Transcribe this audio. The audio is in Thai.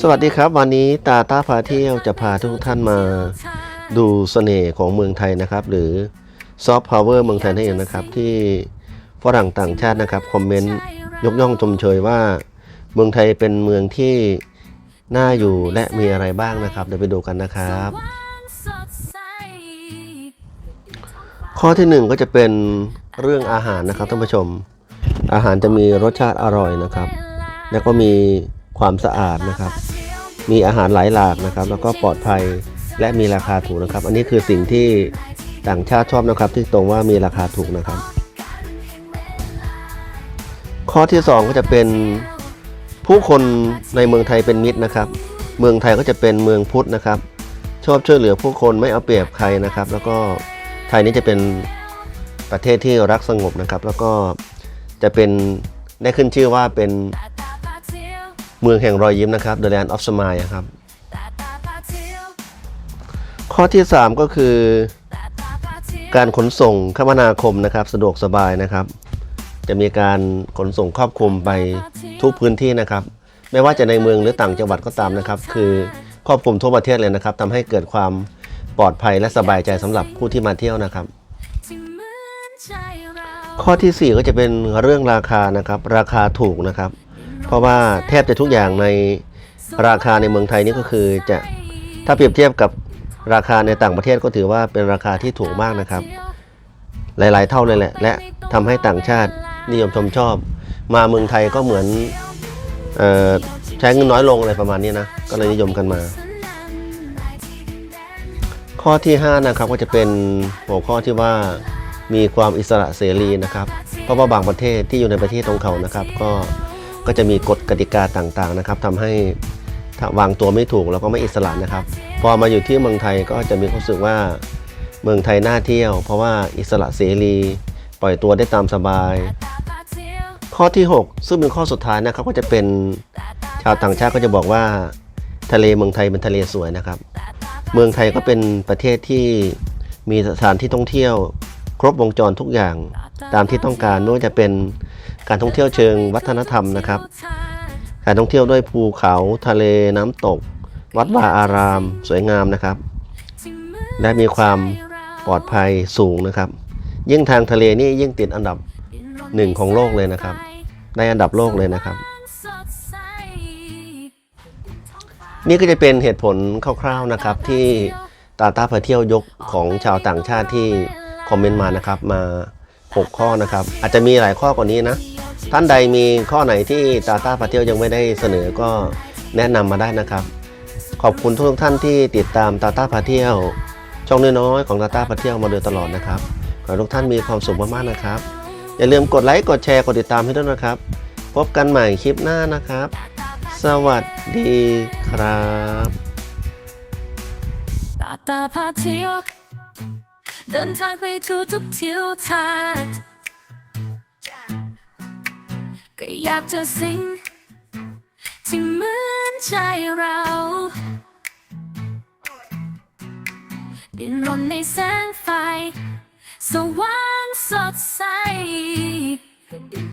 สวัสดีครับวันนี้ตาตาพาเที่ยวจะพาทุกท่านมาดูเสน่ห์ของเมืองไทยนะครับ หรือซอฟต์พาวเวอร์เมืองไทยนั่นเองนะครับ ที่ฝรั่งต่างชาตินะครับคอมเมนต์ยกย่องชมเชยว่าเมืองไทยเป็นเมืองที่น่าอยู่และมีอะไรบ้างนะครับ เดี๋ยวไปดูกันนะครับ ข้อที่หนึ่งก็จะเป็นเรื่องอาหารนะครับท่านผู้ชม อาหารจะมีรสชาติอร่อยนะครับ แล้วก็มี ความสะอาดนะครับ มีอาหารหลายหลากนะครับ แล้วก็ปลอดภัยและมีราคาถูกนะครับ อันนี้คือสิ่งที่ต่างชาติชอบนะครับ ที่ตรงว่ามีราคาถูกนะครับ ข้อที่สองก็จะเป็นผู้คนในเมืองไทยเป็นมิตรนะครับ เมืองไทยก็จะเป็นเมืองพุทธนะครับ ชอบช่วยเหลือผู้คนไม่เอาเปรียบใครนะครับ แล้วก็ไทยนี้จะเป็นประเทศที่รักสงบนะครับ แล้วก็จะเป็นได้ขึ้นชื่อว่าเป็น เมืองแห่งรอยยิ้มนะครับ The Land of Smile ครับ ข้อที่ 3 ก็คือ การขนส่งคมนาคมนะครับ สะดวกสบายนะครับ จะมีการขนส่งครอบคลุมไปทุกพื้นที่นะครับ ไม่ว่าจะในเมืองหรือต่างจังหวัดก็ตามนะครับ คือครอบคลุมทั่วประเทศเลยนะครับทำให้เกิดความปลอดภัยและสบายใจสำหรับผู้ที่มาเที่ยวนะครับ ข้อทีสี่4 ก็จะเป็นเรื่องราคานะครับ ราคาถูกนะครับ เพราะว่าแทบจะทุกอย่างในราคาในเมืองไทยนี่ก็คือจะถ้าเปรียบเทียบกับราคาในต่างประเทศก็ถือว่าเป็นราคาที่ถูกมากนะครับ หลาย ๆ เท่าเลยแหละ และทำให้ต่างชาตินิยมชมชอบ มาเมืองไทยก็เหมือนออใช้เงินน้อยลงอะไรประมาณนี้นะก็เลยนิยมกันมา ข้อที่ 5 นะครับก็จะเป็นหัวข้อที่ว่ามีความอิสระเสรีนะครับ เพราะว่าบางประเทศที่อยู่ในประเทศของเขานะครับ ก็ ก็จะมีกฎกติกาต่างๆนะครับทำให้าวางตัวไม่ถูกแล้วก็ไม่อิสระนะครับ พอมาอยู่ที่เมืองไทยก็จะมีความรู้สึกว่าเมืองไทยน่าเที่ยว เพราะว่าอิสระเสรี ปล่อยตัวได้ตามสบาย ข้อที่ 6 ซึ่งเป็นข้อสุดท้ายนะครับก็จะเป็นชาวต่างชาติก็จะบอกว่าทะเลเมืองไทยเป็นทะเลสวยนะครับ เมืองไทยก็เป็นประเทศที่มีสถานที่ท่องเที่ยว ครบวงจรทุกอย่างตามที่ต้องการไม่ว่าจะเป็น การท่องเที่ยวเชิงวัฒนธรรมนะครับ การท่องเที่ยวด้วยภูเขาทะเลน้ำตก วัดวาอาราม สวยงามนะครับ และมีความปลอดภัยสูงนะครับ ยิ่งทางทะเลนี่ยิ่งติดอันดับหนึ่งของโลกเลยนะครับได้อันดับโลกเลยนะครับ นี่ก็จะเป็นเหตุผลคร่าวๆนะครับที่ตาตาพาเที่ยวยกของชาวต่างชาติที่คอมเมนต์มานะครับมา 6 ข้อนะครับ อาจจะมีหลายข้อกว่านี้นะ ท่านใดมีข้อไหนที่ตาตาพาเที่ยวยังไม่ได้เสนอก็แนะนำมาได้นะครับ ขอบคุณทุกท่านที่ติดตามตาตาพาเที่ยว ช่องน้อยๆของตาตาพาเที่ยวมาโดยตลอดนะครับขอให้ทุกท่านมีความสุขมากๆนะครับ อย่าลืมกดไลค์กดแชร์กดติดตามให้ด้วยนะครับ พบกันใหม่คลิปหน้านะครับ สวัสดีครับตาตาพาเที่ยวเดินทางไปทุกทุกทิวทัศน์ อยากจะสิ่งที่เหมือนใจเราดินรนในแสงไฟ สว่างสดใส